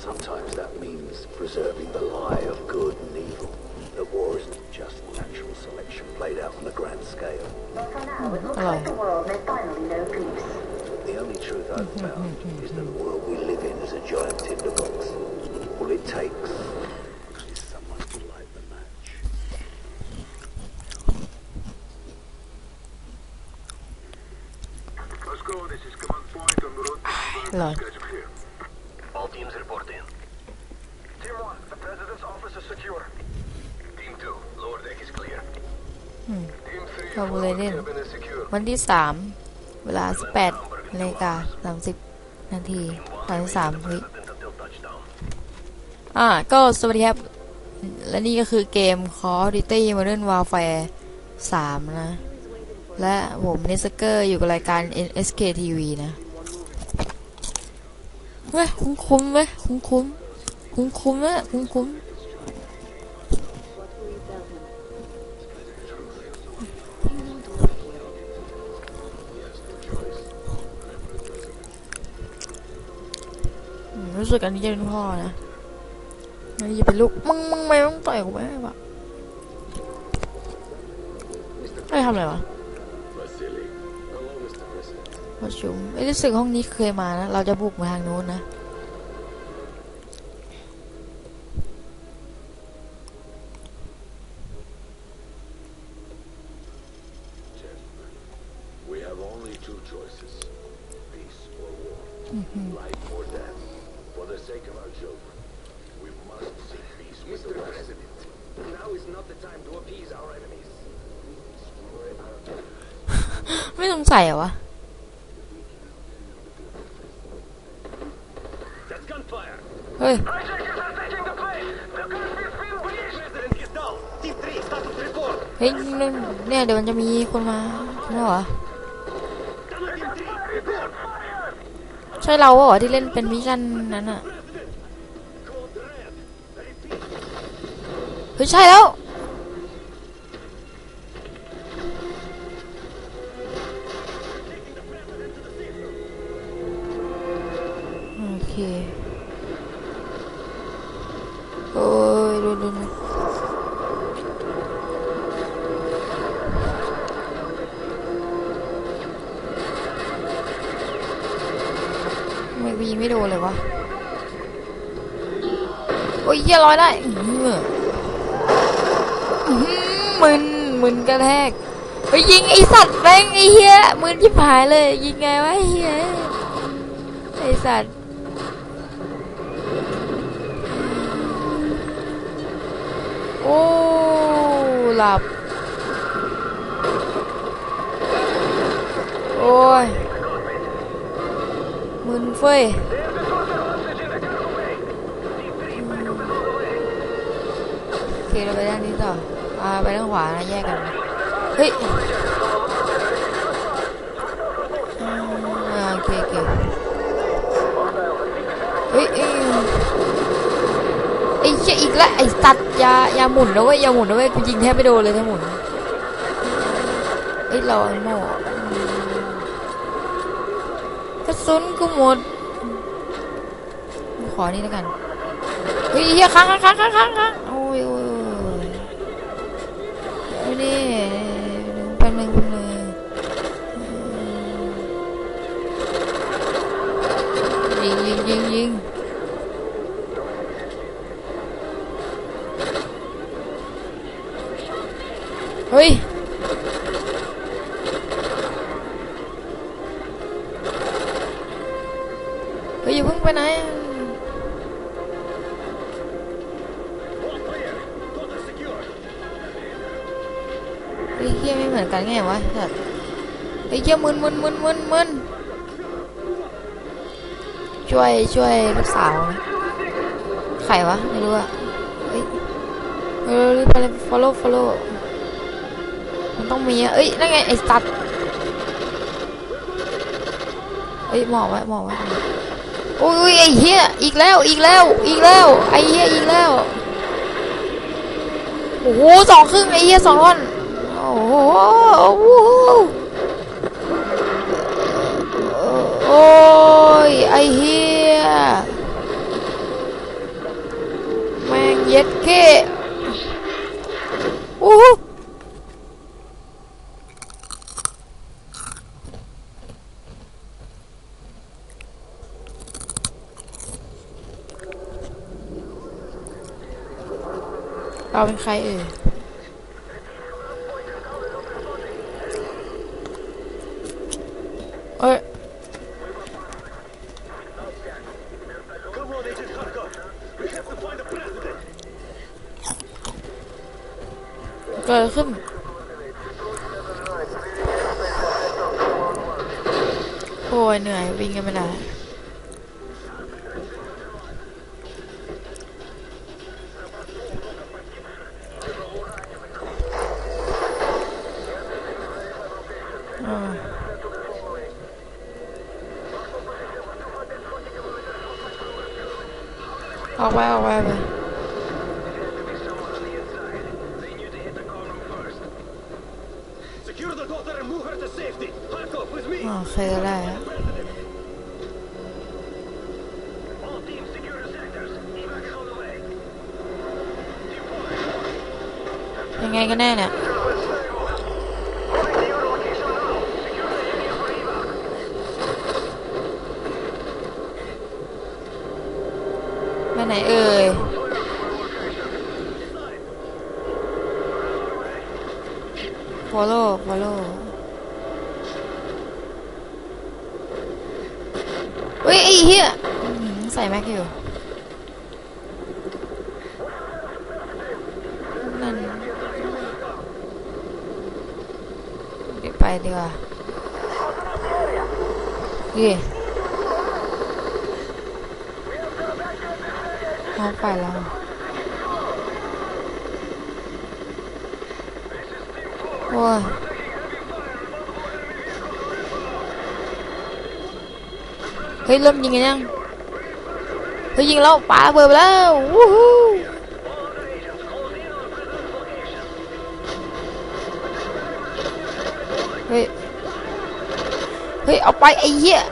sometimes that means preserving the lie of good and evil. That war isn't just natural selection played out on a grand scale. But for now, it looks Hello. like the world may finally know peace. The only truth I've found is that the world we live in is a giant tinderbox. All it takes is Team 3, How will forward they do? cabin is secure. วันที่สามเวลาสิบแปดนาฬิกาสามสิบนาทีสามสามวิอ่า ก็สวัสดีครับ และนี่ก็คือเกม Call of Duty Modern Warfare 3 นะ และผมเนสเกอร์อยู่กับรายการ NSK TV นะ เว้ย คุ้มคุ้มเว้ย คุ้มคุ้มคุ้มคุ้มเว้ยคุ้มคุ้ม สึกอันนี้จะเป็นพ่อนะอันนี้จะเป็นลูก มึงมึงไม่ต้องต่อยกูไหมวะไอ้ยทำอะไรวะประชุมไอ้ยรู้สึกห้องนี้เคยมานะ เราจะบุกมาทางนู้นนะ the President. Now is not the time to appease our enemies. ไม่สงสัยเหรอวะ That's gunfire! เฮ้ย Hijackers are taking the place! The country is being breached! President is down! Team 3, status report! เฮ้ยเนี่ยเดี๋ยวมันจะมีคนมาใช่ไหมวะ Team 3, report! ใช่เราเหรอที่เล่นเป็นมิชชั่นนั้นอะ ฮ้ยใช่แล้ว โอเค โอ้ยดูดูดูไม่วีไม่โดนเลยวะ โอ้ยเหี้ยร้อยได้อื้อหืออื้อหือ มึนมึนกระแทกไปยิงไอสัตว์แม่งไอเหี้ยมึนชิบหายเลย ยิงไงวะไอเหี้ยไอสัตว์โอ้หลับ โอ้ยมึนเฟ้ยโอเคเราไปด้านนี้ต่อ ไปด้านขวานะแยกกัน เฮ้ยอ่าโอเคโอเคเฮ้ยเอ้ยไอ้เชี่ยอีกแล้วไอ้สัตว์ยายาหมุนนะเว้ยยาหมุนนะเว้ยกูยิงแทบไม่โดนเลยถ้าหมุนเอ้ยรอไอ้โม่อืมกระสุนกูหมดขอนี่แล้วกันเฮ้ยเฮียค้างค้างค้างค้างค้าง ยิงยิงยิงยิงเฮ้ยเฮ้ยอย่าเพิ่งไป ช่วยช่วยลูกสาวนะรวะ ไม่รู้อะเฮ้ยเออรีบไปเลย follow follow มันต้องมีอะเอ้ย นั่นไง ไอ้สัตว์เอ้ยหมอบไว้หมอบไว้โอ้ยไอ้เหี้ยอีกแล้วอีกแล้วอีกแล้วไอ้เหี้ยอีกแล้วโอ้โหสองครึ่งไอ้เหี้ยสองท่อนโอ้โหโอ้โห เหี้ยแม่งเย็ดเก้โอ้เราเป็นใครเอ่ย เอ้ย Come on, Agent Kharkov. We have to find the president. เกิดขึ้น โอ้ยเหนื่อย วิ่งกันไม่ได้อ่าอกไปออกไปไป โอเคไยังไงกันแน่เนี่ยไปไหนเอ่ยฟอลโล่ฟอลโล่ฮ้ยไอ้เหี้ยอื้อหือ ใส่แม็กอยู่นั่นเดี๋ยวไปดีกว่านี่ เฮ้ยยิงแล้วปาเบิดไปแล้ววู้ฮู้เฮ้ย เฮ้ย เอาไปไอ้เหี้ยฟ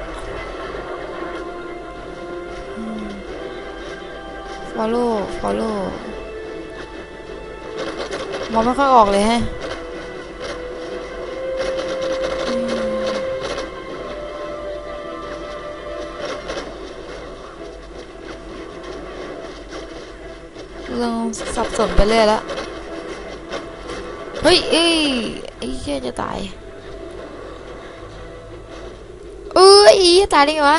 อืม follow follow มองไม่ค่อยออกเลยฮะ เรื่องสับสนไปเรื่อยแล้วเฮ้ยเอ้ยไอ้แค่จะตายเอ้ยไอ้เหี้ยตายได้ไงวะ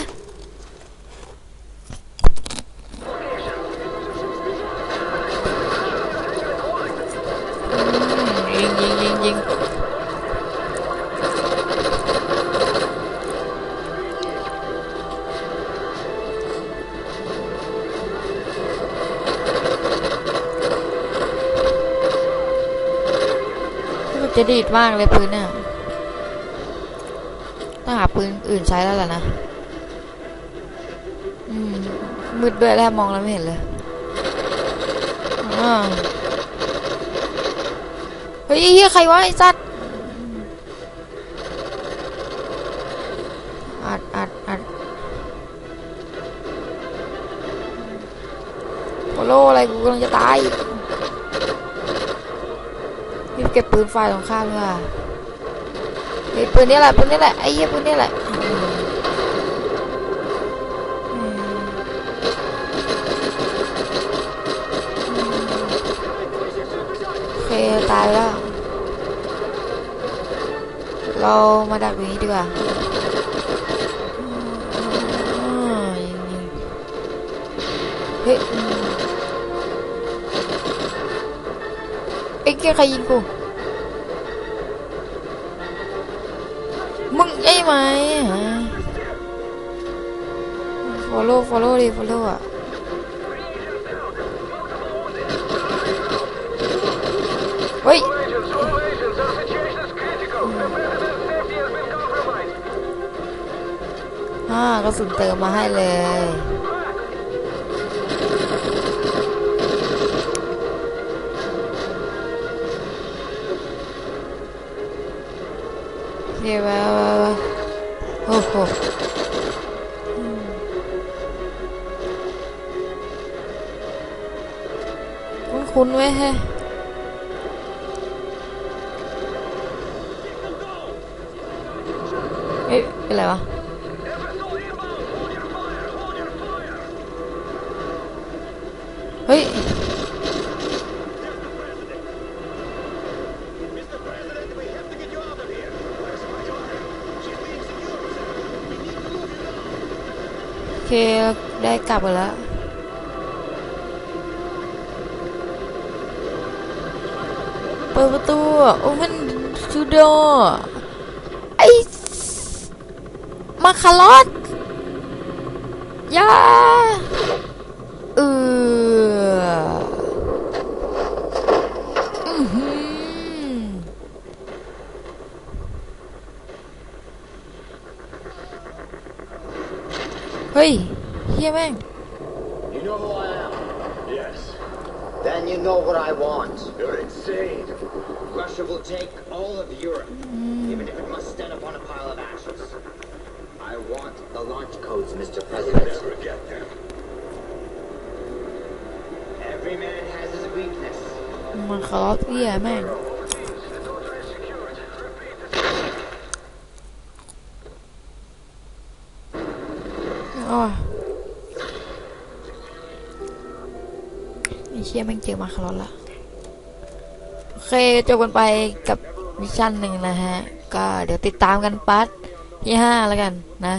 จะดีดมากเลยปืนเนี่ยต้องหาปืนอื่นใช้แล้วแหละนะอืมมืดด้วยแล้วมองแล้วไม่เห็นเลยอ่าเฮ้ยเฮียใครวะไอ้สัตว์อัดอัดอัดโปโลอะไรกูกำลังจะตาย เก็บปืนไฟของข้ามดีกว่าเฮ้ปืนนี้แหละปืนนี้แหละไอ้เหี้ยปืนนี้แหละโอเคตายแล้ว เรามาดักตรงนี้ดีกว่าเฮ้ยไอ้เกียใครยิงกู ไหมฟอลโล่ฟอลโล่ดิฟอลโล่อะเฮ้ยอ่าก็สุนเติมมาให้เลยเดี๋ยว หอืมคุ้นๆไว้ยแฮะเอ๊ะเป็นไรวะ เฮ้ย โอเคเราได้ กลับกันแล้วเปิดประตูโอ้มันจูโดไอมาคารอสยาเอออือหือเฮ้ย Yeah man. You know who I am? Yes. Then you know what I want. You're insane. Russia will take all of Europe, mm. even if it must stand upon a pile of ashes. I want the launch codes, Mr. President. You'll never get them. Every man has his weakness. من خلاص يا مان ยแม่งเจอมาคารอนละโอเคจบกันไปกับมิชชั่นหนึ่งนะฮะ ก็เดี๋ยวติดตามกันพาร์ทที่ห้าแล้วกันนะ